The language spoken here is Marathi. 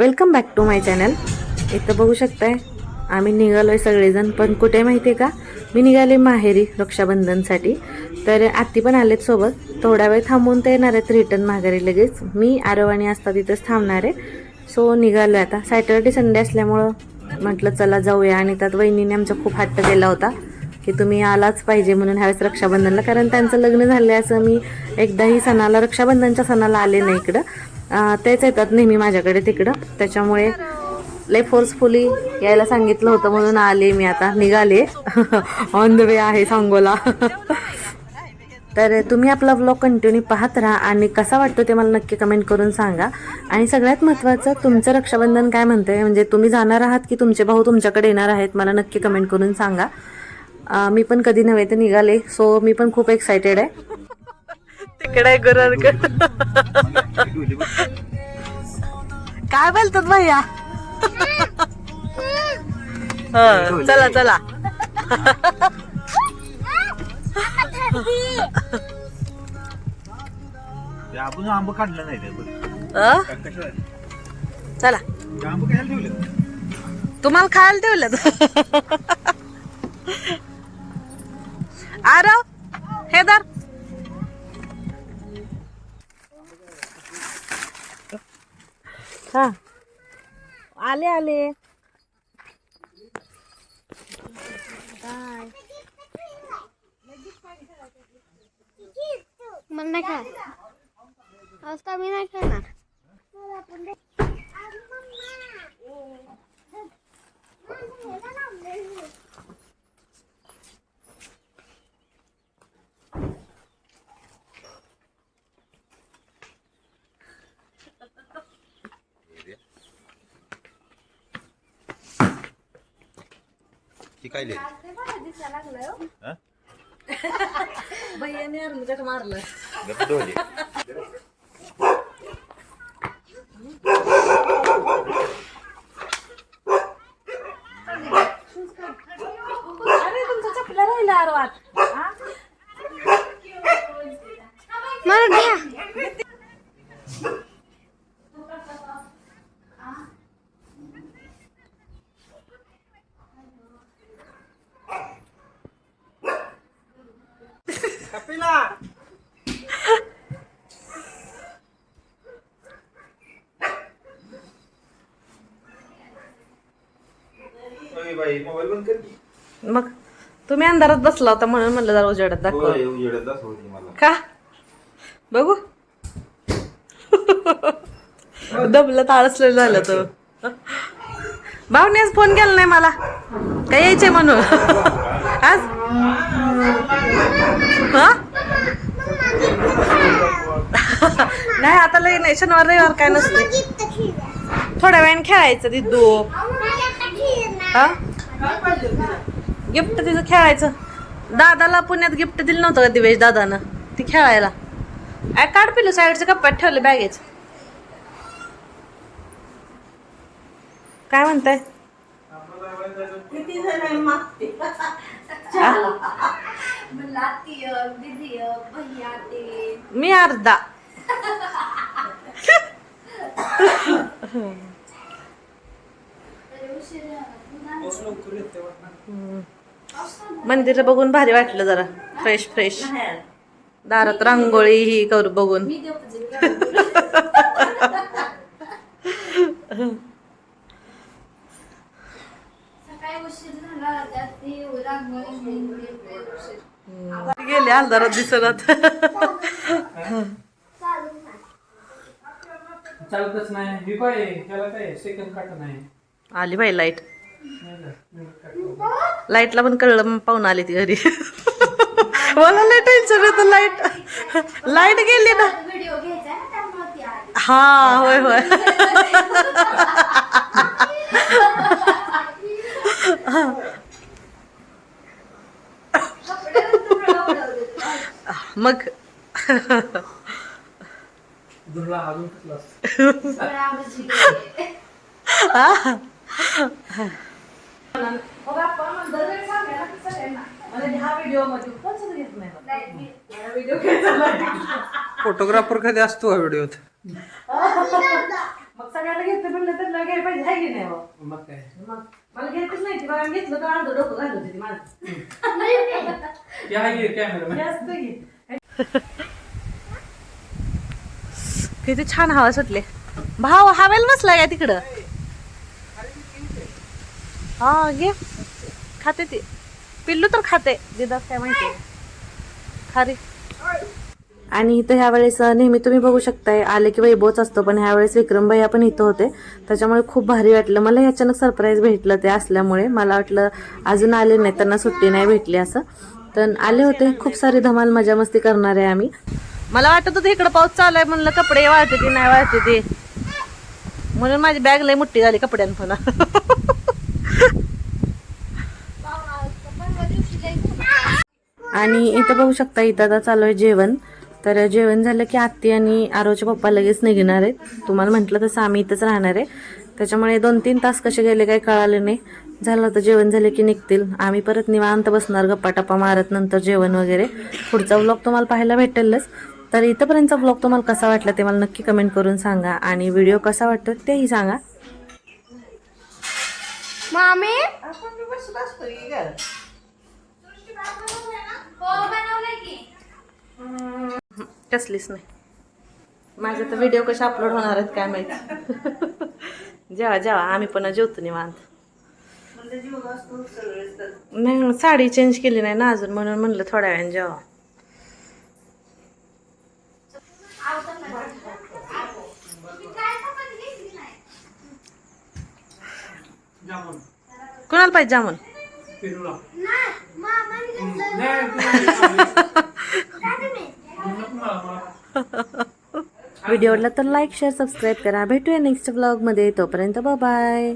Welcome back to my channel इथं बघू शकताय आम्ही निघालोय सगळेजण पण कुठे माहिती आहे का? मी निघाले माहेरी रक्षाबंधनसाठी. तर आत्ती पण आलेत सोबत. थोडा वेळ थांबून ते येणार आहेत रिटर्न माघारी लगेच. मी आरवाणी असता तिथंच थांबणार आहे. सो निघालो आता. सॅटर्डे संडे असल्यामुळं म्हटलं चला जाऊया. आणि त्यात वहिनीने आमचा खूप हट्ट केला होता. की तुम्ही आलाच पाहिजे म्हणून ह्यावेळेस रक्षाबंधनला. कारण त्यांचं लग्न झालं असं मी एकदाही सणाला रक्षाबंधनच्या सणाला आले नाही इकडं. तेच येतात नेहमी माझ्याकडे तिकडं. त्याच्यामुळे लय फोर्सफुली यायला सांगितलं होतं म्हणून आले मी आता. निघाले. ऑन द वे आहे सांगोला. तर तुम्ही आपला व्लॉग कंटिन्यू पाहत राहा आणि कसा वाटतो ते मला नक्की कमेंट करून सांगा. आणि सगळ्यात महत्त्वाचं तुमचं रक्षाबंधन काय म्हणतंय? म्हणजे तुम्ही जाणार आहात की तुमचे भाऊ तुमच्याकडे येणार आहेत? मला नक्की कमेंट करून सांगा. मी पण कधी नव्हे ते निघाले सो मी पण खूप एक्सायटेड आहे. तिकडे काय बोलतात भैया? हं, चला चला. आपण आंब काढलं नाही? चला. तुम्हाला खायला ठेवलं आरव हे दर हा। आले आले। मला नाही खाय आज का मी नाही खेळणार ती काय लिहिली? हा? भैयाने अर्मजट मारलं गप्प. अरे तुमच्या चपल्या राहिल्या आरवात हा? मला घ्या मोबाईल बंद कर. मग तुम्ही अंधारात बसला होता म्हणून म्हणलं जरा उजेडात दाखव. होय, उजेडात दाखवते मला. का? बघू. दबलं ताळसलेलं झालं तो. भावनेच फोन केला नाही मला. काय यायचे म्हणून? आज हा? नाही आता लय नाही शनिवार रविवार काय नसते थोड्या वेळाने खेळायचं दिदू हा? गिफ्ट तिचं खेळायचं. दादाला पुण्यात गिफ्ट दिलं नव्हतं का दिवेश दादानं? ती खेळायला. काय काढ पिलू साईडच्या कप्प्यात ठेवले बॅगेच. काय म्हणताय? मी अर्धा. मंदिर बघून भारी वाटलं जरा. फ्रेश फ्रेश दारात रांगोळी ही करू बघून. गेले अंधारात दिसत चालतच नाही. ही काय त्याला काय सेकंड काट नाही. आली बाई लाइट नाही काट. लाईटला पण कळलं मग पाहून आली ती घरी. मला लय टेन्शन येतं लाइट लाइट गेली ना. व्हिडिओ घ्यायचा ना त्यामुळे ती आली हा होय होय मग? फोटोग्राफर कधी असतो का व्हिडिओत मग सगळ्याला घेतलं म्हणलं तर लय घ्यायला पाहिजे की नाही हो? मग काय मग मला घेतच नाही ती बघा घेतलं तर अर्ध डोकं घालत होती माझं ते आहे कॅमेरा जास्त घे. किती छान हवा सुटले. भाव हवेला बसला या तिकडं? हा घे. खाते ती. पिल्लू तर खाते. दिदास काय माहिती? खारी. आणि इथं ह्या वेळेस नेहमी तुम्ही बघू शकताय आले की वैभवच असतो पण ह्या वेळेस विक्रम भैया पण इथं होते. त्याच्यामुळे खूप भारी वाटलं. मला अचानक सरप्राईज भेटलं ते असल्यामुळे. मला वाटलं अजून आले नाही त्यांना सुट्टी नाही भेटली असं. तर आले होते. खूप सारी धमाल मजा मस्ती करणार आहे आम्ही. मला वाटत होतं इकडं पाऊस चालू आहे म्हणलं कपडे वाळते ते नाही वाळते ते. म्हणून माझी बॅग लय मोठी झाली कपड्यां पण. आणि इथं बघू शकता इथं आता चालू आहे जेवण. तर जेवण झालं की आत्ती आणि आरोचे पप्पा लगेच निघणार आहेत. तुम्हाला म्हटलं तसं आम्ही इथंच राहणार आहे. त्याच्यामुळे दोन तीन तास कसे गेले काही कळाले नाही. झालं तर जेवण झालं की निघतील. आम्ही परत निवांत बसणार गप्पा टप्पा मारत नंतर जेवण वगैरे. पुढचा व्लॉग तुम्हाला पाहायला भेटेलच. तर इथंपर्यंतचा व्लॉग तुम्हाला कसा वाटला ते मला नक्की कमेंट करून सांगा आणि व्हिडिओ कसा वाटतो तेही सांगा. मामी? हो कसलीच नाही. माझे तर व्हिडिओ कसे अपलोड होणार आहेत काय माहिती. जेवा जेवा आम्ही पण जेवतो निवांत. नाही साडी चेंज केली नाही ना अजून म्हणून म्हणलं थोड्या वेळाने जेवा. कुणाला पाहिजे जामून? व्हिडिओला तर लाईक शेअर सबस्क्राईब करा. भेटूया नेक्स्ट ब्लॉगमध्ये तोपर्यंत बाय